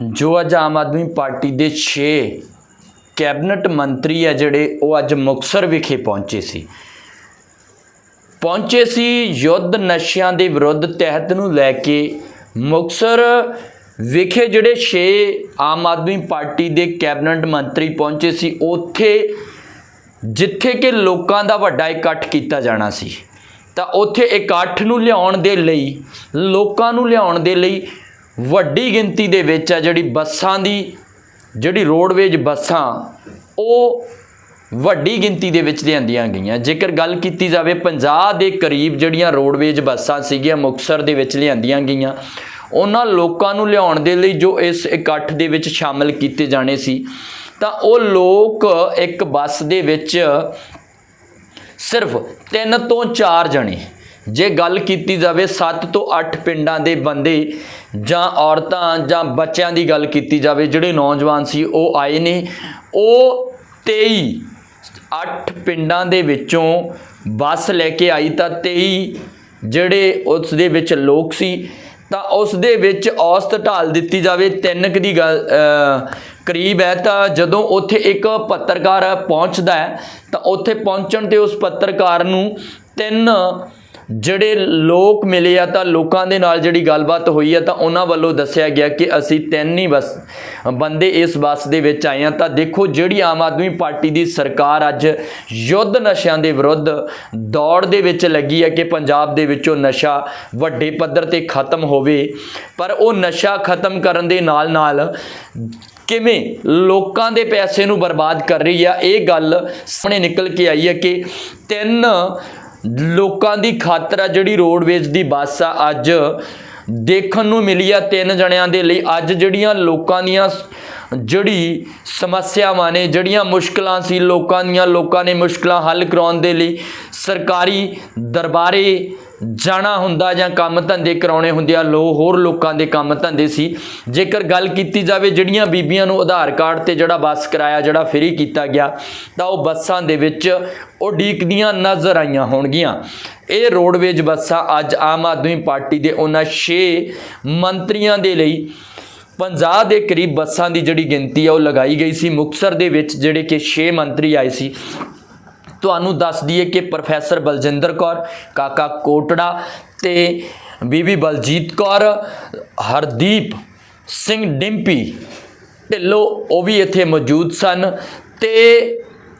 ਜੋ ਅੱਜ ਆਮ ਆਦਮੀ ਪਾਰਟੀ ਦੇ 6 ਕੈਬਨਿਟ ਮੰਤਰੀ ਆ ਜਿਹੜੇ, ਉਹ ਅੱਜ ਮੁਕਸਰ ਵਿਖੇ ਪਹੁੰਚੇ ਸੀ। ਪਹੁੰਚੇ ਸੀ ਯੁੱਧ ਨਸ਼ਿਆਂ ਦੇ ਵਿਰੁੱਧ ਤਹਿਤ ਨੂੰ ਲੈ ਕੇ ਮੁਕਸਰ ਵਿਖੇ ਜਿਹੜੇ 6 ਆਮ ਆਦਮੀ ਪਾਰਟੀ ਦੇ ਕੈਬਨਿਟ ਮੰਤਰੀ ਪਹੁੰਚੇ ਸੀ, ਉੱਥੇ ਜਿੱਥੇ ਕਿ ਲੋਕਾਂ ਦਾ ਵੱਡਾ ਇਕੱਠ ਕੀਤਾ ਜਾਣਾ ਸੀ। ਤਾਂ ਉੱਥੇ ਇਕੱਠ ਨੂੰ ਲਿਆਉਣ ਦੇ ਲਈ, ਲੋਕਾਂ ਨੂੰ ਲਿਆਉਣ ਦੇ ਲਈ ਵੱਡੀ ਗਿਣਤੀ ਦੇ ਵਿੱਚ ਆ ਜਿਹੜੀ ਬੱਸਾਂ ਦੀ, ਜਿਹੜੀ ਰੋਡਵੇਜ ਬੱਸਾਂ, ਉਹ ਵੱਡੀ ਗਿਣਤੀ ਦੇ ਵਿੱਚ ਲਿਆਂਦੀਆਂ ਗਈਆਂ। ਜੇਕਰ ਗੱਲ ਕੀਤੀ ਜਾਵੇ 50 ਦੇ ਕਰੀਬ ਜਿਹੜੀਆਂ ਰੋਡਵੇਜ ਬੱਸਾਂ ਸੀਗੀਆਂ ਮੁਕਸਰ ਦੇ ਵਿੱਚ ਲਿਆਂਦੀਆਂ ਗਈਆਂ, ਉਹਨਾਂ ਲੋਕਾਂ ਨੂੰ ਲਿਆਉਣ ਦੇ ਲਈ ਜੋ ਇਸ ਇਕੱਠ ਦੇ ਵਿੱਚ ਸ਼ਾਮਲ ਕੀਤੇ ਜਾਣੇ ਸੀ, ਤਾਂ ਉਹ ਲੋਕ ਇੱਕ ਬੱਸ ਦੇ ਵਿੱਚ ਸਿਰਫ 3 ਤੋਂ 4 ਜਣੇ ਜੇ ਗੱਲ ਕੀਤੀ ਜਾਵੇ 7 ਤੋਂ 8 ਪਿੰਡਾਂ ਦੇ ਬੰਦੇ ਜਾਂ ਔਰਤਾਂ ਜਾਂ ਬੱਚਿਆਂ ਦੀ ਗੱਲ ਕੀਤੀ ਜਾਵੇ, ਜਿਹੜੇ ਨੌਜਵਾਨ ਸੀ, ਉਹ ਆਏ ਨੇ। ਉਹ 23 8 ਪਿੰਡਾਂ ਦੇ ਵਿੱਚੋਂ ਬੱਸ ਲੈ ਕੇ ਆਈ ਤਾਂ 23 ਜਿਹੜੇ ਉਸ ਦੇ ਵਿੱਚ ਲੋਕ ਸੀ, ਤਾਂ ਉਸ ਦੇ ਵਿੱਚ ਔਸਤ ਢਾਲ ਦਿੱਤੀ ਜਾਵੇ। ਤਿੰਨ ਕੁ ਦੀ ਗੱਲ ਕਰੀਬ ਹੈ ਤਾਂ ਜਦੋਂ ਉੱਥੇ ਇੱਕ ਪੱਤਰਕਾਰ ਪਹੁੰਚਦਾ ਹੈ, ਤਾਂ ਉੱਥੇ ਪਹੁੰਚਣ ਤੇ ਉਸ ਪੱਤਰਕਾਰ ਨੂੰ ਤਿੰਨ ਜਿਹੜੇ ਲੋਕ ਮਿਲੇ ਆ ਤਾਂ ਲੋਕਾਂ ਦੇ ਨਾਲ ਜਿਹੜੀ ਗੱਲਬਾਤ ਹੋਈ ਆ ਤਾਂ ਉਹਨਾਂ ਵੱਲੋਂ ਦੱਸਿਆ ਗਿਆ ਕਿ ਅਸੀਂ ਤਿੰਨ ਹੀ ਬਸ ਬੰਦੇ ਇਸ ਬੱਸ ਦੇ ਵਿੱਚ ਆਏ ਆ। ਤਾਂ ਦੇਖੋ ਜਿਹੜੀ ਆਮ ਆਦਮੀ ਪਾਰਟੀ ਦੀ ਸਰਕਾਰ ਅੱਜ ਯੁੱਧ ਨਸ਼ਿਆਂ ਦੇ ਵਿਰੁੱਧ ਦੌੜ ਦੇ ਵਿੱਚ ਲੱਗੀ ਹੈ ਕਿ ਪੰਜਾਬ ਦੇ ਵਿੱਚੋਂ ਨਸ਼ਾ ਵੱਡੇ ਪੱਧਰ ਤੇ ਖਤਮ ਹੋਵੇ। ਪਰ ਉਹ ਨਸ਼ਾ ਖਤਮ ਕਰਨ ਦੇ ਨਾਲ ਨਾਲ ਕਿਵੇਂ ਲੋਕਾਂ ਦੇ ਪੈਸੇ ਨੂੰ ਬਰਬਾਦ ਕਰ ਰਹੀ ਆ, ਇਹ ਗੱਲ ਸਾਹਮਣੇ ਨਿਕਲ ਕੇ ਆਈ ਹੈ ਕਿ ਤਿੰਨ ਲੋਕਾਂ ਦੀ ਖਾਤਰ ਆ ਜਿਹੜੀ ਰੋਡਵੇਜ਼ ਦੀ ਬੱਸ ਆ ਅੱਜ ਦੇਖਣ ਨੂੰ ਮਿਲੀ ਆ ਤਿੰਨ ਜਣਿਆਂ ਦੇ ਲਈ। ਅੱਜ ਜਿਹੜੀਆਂ ਲੋਕਾਂ ਦੀਆਂ ਜਿਹੜੀ ਸਮੱਸਿਆਵਾਂ ਨੇ, ਜਿਹੜੀਆਂ ਮੁਸ਼ਕਲਾਂ ਸੀ ਲੋਕਾਂ ਦੀਆਂ, ਲੋਕਾਂ ਨੇ ਮੁਸ਼ਕਲਾਂ ਹੱਲ ਕਰਾਉਣ ਦੇ ਲਈ ਸਰਕਾਰੀ ਦਰਬਾਰੇ ਜਾਣਾ ਹੁੰਦਾ ਜਾਂ ਕੰਮ ਧੰਦੇ ਕਰਾਉਣੇ ਹੁੰਦੇ ਆ, ਲੋ ਹੋਰ ਲੋਕਾਂ ਦੇ ਕੰਮ ਧੰਦੇ ਸੀ। ਜੇਕਰ ਗੱਲ ਕੀਤੀ ਜਾਵੇ, ਜਿਹੜੀਆਂ ਬੀਬੀਆਂ ਨੂੰ ਆਧਾਰ ਕਾਰਡ ਤੇ ਜਿਹੜਾ ਬੱਸ ਕਿਰਾਇਆ, ਜਿਹੜਾ ਫ੍ਰੀ ਕੀਤਾ ਗਿਆ, ਤਾਂ ਉਹ ਬੱਸਾਂ ਦੇ ਵਿੱਚ ਉਡੀਕਦੀਆਂ ਨਜ਼ਰ ਆਈਆਂ ਹੋਣਗੀਆਂ। ਇਹ ਰੋਡਵੇਜ ਬੱਸਾਂ ਅੱਜ ਆਮ ਆਦਮੀ ਪਾਰਟੀ ਦੇ ਉਹਨਾਂ 6 ਮੰਤਰੀਆਂ ਦੇ ਲਈ 50 ਦੇ ਕਰੀਬ ਬੱਸਾਂ ਦੀ ਜਿਹੜੀ ਗਿਣਤੀ ਆ, ਉਹ ਲਗਾਈ ਗਈ ਸੀ। ਮੁਕਸਰ ਦੇ ਵਿੱਚ ਜਿਹੜੇ ਕਿ 6 ਮੰਤਰੀ ਆਏ ਸੀ ਤੁਹਾਨੂੰ ਦੱਸ ਦਈਏ ਕਿ ਪ੍ਰੋਫੈਸਰ ਬਲਜਿੰਦਰ ਕੌਰ, ਕਾਕਾ ਕੋਟੜਾ ਤੇ ਬੀਬੀ ਬਲਜੀਤ ਕੌਰ, ਹਰਦੀਪ ਸਿੰਘ ਡਿੰਪੀ ਢਿੱਲੋਂ ਉਹ ਵੀ ਇੱਥੇ ਮੌਜੂਦ ਸਨ ਤੇ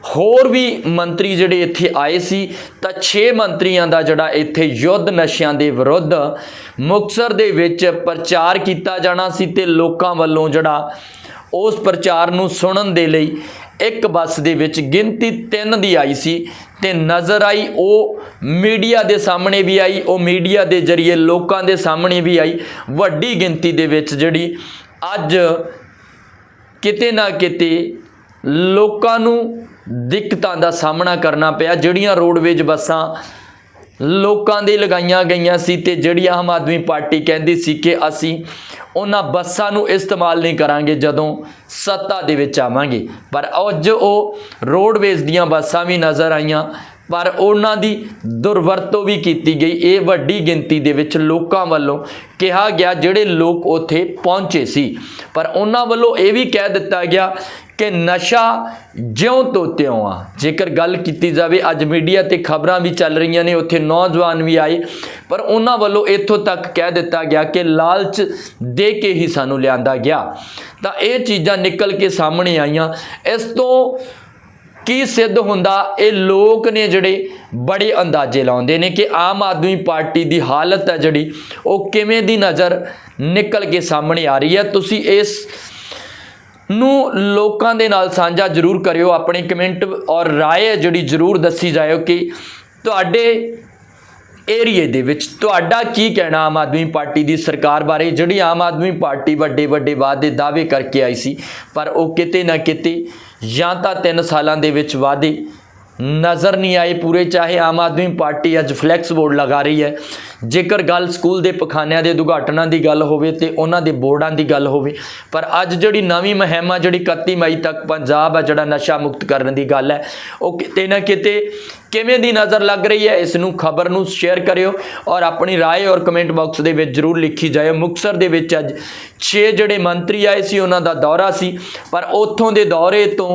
ਹੋਰ ਵੀ ਮੰਤਰੀ ਜਿਹੜੇ ਇੱਥੇ ਆਏ ਸੀ ਤਾਂ 6 ਮੰਤਰੀਆਂ ਦਾ ਜਿਹੜਾ ਇੱਥੇ ਯੁੱਧ ਨਸ਼ਿਆਂ ਦੇ ਵਿਰੁੱਧ ਮੁਕਸਰ ਦੇ ਵਿੱਚ ਪ੍ਰਚਾਰ ਕੀਤਾ ਜਾਣਾ ਸੀ ਤੇ ਲੋਕਾਂ ਵੱਲੋਂ ਜਿਹੜਾ ਉਸ ਪ੍ਰਚਾਰ ਨੂੰ ਸੁਣਨ ਦੇ ਲਈ ਇੱਕ ਬੱਸ ਦੇ ਵਿੱਚ ਗਿਣਤੀ 3 ਦੀ ਆਈ ਸੀ ਤੇ ਨਜ਼ਰ ਆਈ ਉਹ ਮੀਡੀਆ ਦੇ ਸਾਹਮਣੇ ਵੀ ਆਈ, ਉਹ ਮੀਡੀਆ ਦੇ ਜ਼ਰੀਏ ਲੋਕਾਂ ਦੇ ਸਾਹਮਣੇ ਵੀ ਆਈ। ਵੱਡੀ ਗਿਣਤੀ ਦੇ ਵਿੱਚ ਜਿਹੜੀ ਅੱਜ ਕਿਤੇ ਨਾ ਕਿਤੇ ਲੋਕਾਂ ਨੂੰ ਦਿੱਕਤਾਂ ਦਾ ਸਾਹਮਣਾ ਕਰਨਾ ਪਿਆ, ਜਿਹੜੀਆਂ ਰੋਡਵੇਜ ਬੱਸਾਂ ਲੋਕਾਂ ਦੇ ਲਗਾਈਆਂ ਗਈਆਂ ਸੀ ਤੇ ਜਿਹੜੀ ਆਮ ਆਦਮੀ ਪਾਰਟੀ ਕਹਿੰਦੀ ਸੀ ਕਿ ਅਸੀਂ ਉਹਨਾਂ ਬੱਸਾਂ ਨੂੰ ਇਸਤੇਮਾਲ ਨਹੀਂ ਕਰਾਂਗੇ, ਜਦੋਂ ਸੱਤਾ ਦੇ ਵਿੱਚ ਆਵਾਂਗੇ। ਪਰ ਅੱਜ ਉਹ ਰੋਡਵੇਜ਼ ਦੀਆਂ ਬੱਸਾਂ ਵੀ ਨਜ਼ਰ ਆਈਆਂ। ਪਰ ਉਹਨਾਂ ਦੀ ਦੁਰਵਰਤੋਂ ਵੀ ਕੀਤੀ ਗਈ। ਇਹ ਵੱਡੀ ਗਿਣਤੀ ਦੇ ਵਿੱਚ ਲੋਕਾਂ ਵੱਲੋਂ ਕਿਹਾ ਗਿਆ ਜਿਹੜੇ ਲੋਕ ਉੱਥੇ ਪਹੁੰਚੇ ਸੀ। ਪਰ ਉਹਨਾਂ ਵੱਲੋਂ ਇਹ ਵੀ ਕਹਿ ਦਿੱਤਾ ਗਿਆ ਕਿ ਨਸ਼ਾ ਜਿਉਂ ਤੋਂ ਤਿਉਂ ਆ। ਜੇਕਰ ਗੱਲ ਕੀਤੀ ਜਾਵੇ, ਅੱਜ ਮੀਡੀਆ ਤੇ ਖਬਰਾਂ ਵੀ ਚੱਲ ਰਹੀਆਂ ਨੇ, ਉੱਥੇ ਨੌਜਵਾਨ ਵੀ ਆਏ। ਪਰ ਉਹਨਾਂ ਵੱਲੋਂ ਇੱਥੋਂ ਤੱਕ ਕਹਿ ਦਿੱਤਾ ਗਿਆ ਕਿ ਲਾਲਚ ਦੇ ਕੇ ਹੀ ਸਾਨੂੰ ਲਿਆਂਦਾ ਗਿਆ। ਤਾਂ ਇਹ ਚੀਜ਼ਾਂ ਨਿਕਲ ਕੇ ਸਾਹਮਣੇ ਆਈਆਂ। ਇਸ ਤੋਂ ਕੀ ਸਿੱਧ ਹੁੰਦਾ? ਇਹ ਲੋਕ ਨੇ ਜਿਹੜੇ ਬੜੇ ਅੰਦਾਜ਼ੇ ਲਾਉਂਦੇ ਨੇ ਕਿ ਆਮ ਆਦਮੀ ਪਾਰਟੀ ਦੀ ਹਾਲਤ ਹੈ ਜਿਹੜੀ, ਉਹ ਕਿਵੇਂ ਦੀ ਨਜ਼ਰ ਨਿਕਲ ਕੇ ਸਾਹਮਣੇ ਆ ਰਹੀ ਹੈ? ਤੁਸੀਂ ਇਸ ਨੂੰ ਲੋਕਾਂ ਦੇ ਨਾਲ ਸਾਂਝਾ ਜ਼ਰੂਰ ਕਰਿਓ, ਆਪਣੇ ਕਮੈਂਟ ਔਰ ਰਾਏ ਹੈ ਜਿਹੜੀ ਜ਼ਰੂਰ ਦੱਸੀ ਜਾਇਓ ਕਿ ਤੁਹਾਡੇ ਏਰੀਏ ਦੇ ਵਿੱਚ ਤੁਹਾਡਾ ਕੀ ਕਹਿਣਾ ਆਮ ਆਦਮੀ ਪਾਰਟੀ ਦੀ ਸਰਕਾਰ ਬਾਰੇ? ਜਿਹੜੀ ਆਮ ਆਦਮੀ ਪਾਰਟੀ ਵੱਡੇ ਵੱਡੇ ਵਾਅਦੇ ਦਾਅਵੇ ਕਰਕੇ ਆਈ ਸੀ, ਪਰ ਉਹ ਕਿਤੇ ਨਾ ਕਿਤੇ ਜਾਂ ਤਾਂ 3 ਸਾਲਾਂ ਦੇ ਵਿੱਚ ਵਾਧੇ ਨਜ਼ਰ ਨਹੀਂ ਆਏ ਪੂਰੇ ਚਾਹੇ ਆਮ ਆਦਮੀ ਪਾਰਟੀ ਅੱਜ ਫਲੈਕਸ ਬੋਰਡ ਲਗਾ ਰਹੀ ਹੈ ਜੇਕਰ ਗੱਲ ਸਕੂਲ ਦੇ ਪਖਾਨਿਆਂ ਦੇ ਉਦਘਾਟਨਾਂ ਦੀ ਗੱਲ ਹੋਵੇ ਤੇ ਉਹਨਾਂ ਦੇ ਬੋਰਡਾਂ ਦੀ ਗੱਲ ਹੋਵੇ ਪਰ ਅੱਜ ਜਿਹੜੀ ਨਵੀਂ ਮੁਹਿੰਮ ਆ ਜਿਹੜੀ 31 ਮਈ ਤੱਕ ਪੰਜਾਬ ਆ ਜਿਹੜਾ ਨਸ਼ਾ ਮੁਕਤ ਕਰਨ ਦੀ ਗੱਲ ਹੈ ਉਹ ਕਿਤੇ ਨਾ ਕਿਤੇ ਕਿਵੇਂ ਦੀ ਨਜ਼ਰ ਲੱਗ ਰਹੀ ਹੈ ਇਸ ਨੂੰ ਖਬਰ ਨੂੰ ਸ਼ੇਅਰ ਕਰਿਓ ਔਰ ਆਪਣੀ رائے ਔਰ ਕਮੈਂਟ ਬਾਕਸ ਦੇ ਵਿੱਚ ਜਰੂਰ ਲਿਖੀ ਜਾਇਓ ਮੁਕਸਰ ਦੇ ਵਿੱਚ ਅੱਜ 6 ਜਿਹੜੇ ਮੰਤਰੀ ਆਏ ਸੀ ਉਹਨਾਂ ਦਾ ਦੌਰਾ ਸੀ ਪਰ ਉੱਥੋਂ ਦੇ ਦੌਰੇ ਤੋਂ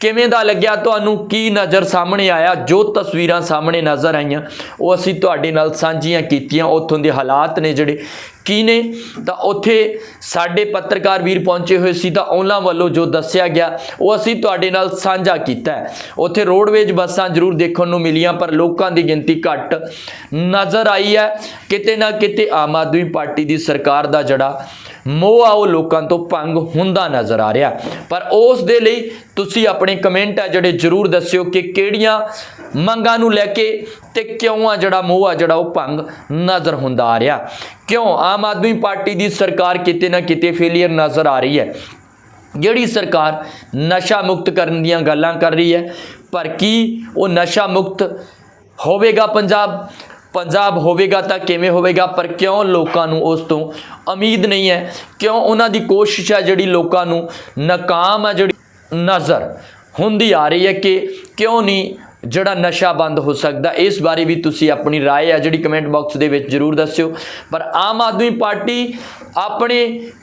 ਕਿਵੇਂ ਦਾ ਲੱਗਿਆ? ਤੁਹਾਨੂੰ ਕੀ ਨਜ਼ਰ ਸਾਹਮਣੇ ਆਇਆ? ਜੋ ਤਸਵੀਰਾਂ ਸਾਹਮਣੇ ਨਜ਼ਰ ਆਈਆਂ, ਉਹ ਅਸੀਂ ਤੁਹਾਡੇ ਨਾਲ ਸਾਂਝੀਆਂ ਕੀਤੀਆਂ। ਉੱਥੋਂ ਦੇ ਹਾਲਾਤ ਨੇ ਜਿਹੜੇ ਕੀ ਨੇ? ਤਾਂ ਉੱਥੇ ਸਾਡੇ ਪੱਤਰਕਾਰ ਵੀਰ ਪਹੁੰਚੇ ਹੋਏ ਸੀ ਤਾਂ ਉਹਨਾਂ ਵੱਲੋਂ ਜੋ ਦੱਸਿਆ ਗਿਆ, ਉਹ ਅਸੀਂ ਤੁਹਾਡੇ ਨਾਲ ਸਾਂਝਾ ਕੀਤਾ ਹੈ। ਉੱਥੇ ਰੋਡਵੇਜ ਬੱਸਾਂ ਜ਼ਰੂਰ ਦੇਖਣ ਨੂੰ ਮਿਲੀਆਂ, ਪਰ ਲੋਕਾਂ ਦੀ ਗਿਣਤੀ ਘੱਟ ਨਜ਼ਰ ਆਈ ਹੈ। ਕਿਤੇ ਨਾ ਕਿਤੇ ਆਮ ਆਦਮੀ ਪਾਰਟੀ ਦੀ ਸਰਕਾਰ ਦਾ ਜਿਹੜਾ ਮੋਹ ਆ, ਉਹ ਲੋਕਾਂ ਤੋਂ ਭੰਗ ਹੁੰਦਾ ਨਜ਼ਰ ਆ ਰਿਹਾ। ਪਰ ਉਸ ਦੇ ਲਈ ਤੁਸੀਂ ਆਪਣੇ ਕਮੈਂਟ ਆ ਜਿਹੜੇ ਜਰੂਰ ਦੱਸਿਓ ਕਿ ਕਿਹੜੀਆਂ ਮੰਗਾਂ ਨੂੰ ਲੈ ਕੇ ਤੇ ਕਿਉਂ ਆ ਜਿਹੜਾ ਮੋਹ ਆ, ਜਿਹੜਾ ਉਹ ਭੰਗ ਨਜ਼ਰ ਹੁੰਦਾ ਆ ਰਿਹਾ। ਕਿਉਂ ਆਮ ਆਦਮੀ ਪਾਰਟੀ ਦੀ ਸਰਕਾਰ ਕਿਤੇ ਨਾ ਕਿਤੇ ਫੇਲਿਅਰ ਨਜ਼ਰ ਆ ਰਹੀ ਹੈ। ਜਿਹੜੀ ਸਰਕਾਰ ਨਸ਼ਾ ਮੁਕਤ ਕਰਨ ਦੀਆਂ ਗੱਲਾਂ ਕਰ ਰਹੀ ਹੈ, ਪਰ ਕੀ ਉਹ ਨਸ਼ਾ ਮੁਕਤ ਹੋਵੇਗਾ ਪੰਜਾਬ? ਪੰਜਾਬ ਹੋਵੇਗਾ ਤਾਂ ਕਿਵੇਂ ਹੋਵੇਗਾ? ਪਰ ਕਿਉਂ ਲੋਕਾਂ ਨੂੰ ਉਸ ਤੋਂ ਉਮੀਦ ਨਹੀਂ ਹੈ? ਕਿਉਂ ਉਹਨਾਂ ਦੀ ਕੋਸ਼ਿਸ਼ ਹੈ ਜਿਹੜੀ ਲੋਕਾਂ ਨੂੰ ਨਾਕਾਮ ਹੈ ਜਿਹੜੀ ਨਜ਼ਰ ਹੁੰਦੀ ਆ ਰਹੀ ਹੈ ਕਿ ਕਿਉਂ ਨਹੀਂ ਜਿਹੜਾ ਨਸ਼ਾ ਬੰਦ ਹੋ ਸਕਦਾ ਇਸ ਬਾਰੇ ਵੀ ਤੁਸੀਂ ਆਪਣੀ رائے ਹੈ ਜਿਹੜੀ ਕਮੈਂਟ ਬਾਕਸ ਦੇ ਵਿੱਚ ਜਰੂਰ ਦੱਸਿਓ ਪਰ ਆਮ ਆਦਮੀ ਪਾਰਟੀ ਆਪਣੇ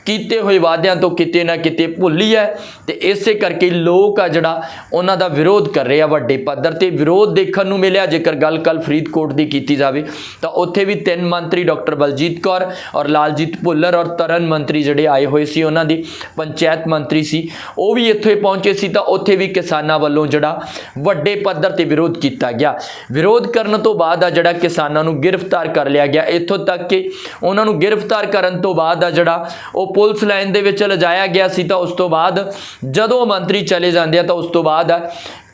ਕੀਤੇ ਹੋਏ ਵਾਅਦਿਆਂ ਤੋਂ ਕਿਤੇ ਨਾ ਕਿਤੇ ਭੁੱਲੀ ਹੈ ਤੇ ਇਸੇ ਕਰਕੇ ਲੋਕ ਆ ਜਿਹੜਾ ਉਹਨਾਂ ਦਾ ਵਿਰੋਧ ਕਰ ਰਹੇ ਆ ਵੱਡੇ ਪੱਧਰ ਤੇ ਵਿਰੋਧ ਦੇਖਣ ਨੂੰ ਮਿਲਿਆ ਜੇਕਰ ਗੱਲ ਕੱਲ ਫਰੀਦਕੋਟ ਦੀ ਕੀਤੀ ਜਾਵੇ ਤਾਂ ਉੱਥੇ ਵੀ ਤਿੰਨ ਮੰਤਰੀ ਡਾਕਟਰ ਬਲਜੀਤ ਕੌਰ ਔਰ ਲਾਲਜੀਤ ਭੁੱਲਰ ਔਰ ਤਰਨ ਮੰਤਰੀ ਜਿਹੜੇ ਆਏ ਹੋਏ ਸੀ ਉਹਨਾਂ ਦੀ ਪੰਚਾਇਤ ਮੰਤਰੀ ਸੀ ਉਹ ਵੀ ਇੱਥੇ ਪਹੁੰਚੇ ਸੀ ਤਾਂ ਉੱਥੇ ਵੀ ਕਿਸਾਨਾਂ ਵੱਲੋਂ ਜਿਹੜਾ ਵੱਡੇ ਪੱਧਰ ਤੇ ਵਿਰੋਧ ਕੀਤਾ ਗਿਆ। ਵਿਰੋਧ ਕਰਨ ਤੋਂ ਬਾਅਦ ਆ ਜਿਹੜਾ ਕਿਸਾਨਾਂ ਨੂੰ ਗ੍ਰਿਫਤਾਰ ਕਰ ਲਿਆ ਗਿਆ। ਇੱਥੋਂ ਤੱਕ ਕਿ ਉਹਨਾਂ ਨੂੰ ਗ੍ਰਿਫਤਾਰ ਕਰਨ ਤੋਂ ਬਾਅਦ ਆ ਜਿਹੜਾ ਉਹ ਪੁਲਿਸ ਲਾਈਨ ਦੇ ਵਿੱਚ ਲਿਜਾਇਆ ਗਿਆ ਸੀ ਤਾਂ ਉਸ ਤੋਂ ਬਾਅਦ ਜਦੋਂ ਮੰਤਰੀ ਚਲੇ ਜਾਂਦੇ ਆ ਤਾਂ ਉਸ ਤੋਂ ਬਾਅਦ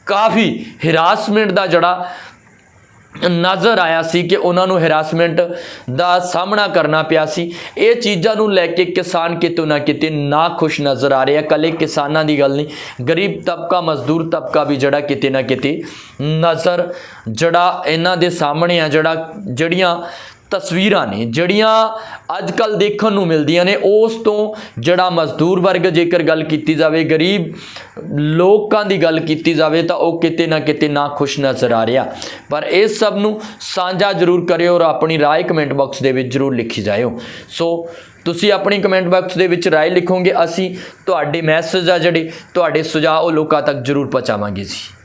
ਕਾਫੀ ਹਿਰਾਸਮੈਂਟ ਦਾ ਜਿਹੜਾ ਨਜ਼ਰ ਆਇਆ ਸੀ ਕਿ ਉਹਨਾਂ ਨੂੰ ਹੈਰਾਸਮੈਂਟ ਦਾ ਸਾਹਮਣਾ ਕਰਨਾ ਪਿਆ ਸੀ। ਇਹ ਚੀਜ਼ਾਂ ਨੂੰ ਲੈ ਕੇ ਕਿਸਾਨ ਕਿਤੇ ਨਾ ਕਿਤੇ ਨਾ ਖੁਸ਼ ਨਜ਼ਰ ਆ ਰਿਹਾ ਆ। ਕੱਲੇ ਕਿਸਾਨਾਂ ਦੀ ਗੱਲ ਨਹੀਂ, ਗਰੀਬ ਤਬਕਾ, ਮਜ਼ਦੂਰ ਤਬਕਾ ਵੀ ਜਿਹੜਾ ਕਿਤੇ ਨਾ ਕਿਤੇ ਨਜ਼ਰ, ਜਿਹੜਾ ਇਹਨਾਂ ਦੇ ਸਾਹਮਣੇ ਆ, ਜਿਹੜਾ ਜਿਹੜੀਆਂ ਤਸਵੀਰਾਂ ਨੇ ਜਿਹੜੀਆਂ ਅੱਜ ਕੱਲ ਦੇਖਣ ਨੂੰ ਮਿਲਦੀਆਂ ਨੇ ਉਸ ਤੋਂ ਜਿਹੜਾ ਮਜ਼ਦੂਰ ਵਰਗ ਜੇਕਰ ਗੱਲ ਕੀਤੀ ਜਾਵੇ ਗਰੀਬ ਲੋਕਾਂ ਦੀ ਗੱਲ ਕੀਤੀ ਜਾਵੇ ਤਾਂ ਉਹ ਕਿਤੇ ਨਾ ਕਿਤੇ ਨਾ ਖੁਸ਼ ਨਜ਼ਰ ਆ ਰਿਹਾ ਪਰ ਇਸ ਸਭ ਨੂੰ ਸਾਂਝਾ ਜ਼ਰੂਰ ਕਰਿਓ ਔਰ ਆਪਣੀ رائے ਕਮੈਂਟ ਬਾਕਸ ਦੇ ਵਿੱਚ ਜ਼ਰੂਰ ਲਿਖੀ ਜਾਇਓ ਸੋ ਤੁਸੀਂ ਆਪਣੀ ਕਮੈਂਟ ਬਾਕਸ ਦੇ ਵਿੱਚ رائے ਲਿਖੋਗੇ ਅਸੀਂ ਤੁਹਾਡੇ ਮੈਸੇਜ ਆ ਜਿਹੜੇ ਤੁਹਾਡੇ ਸੁਝਾਅ ਉਹ ਲੋਕਾਂ ਤੱਕ ਜ਼ਰੂਰ ਪਹੁੰਚਾਵਾਂਗੇ ਜੀ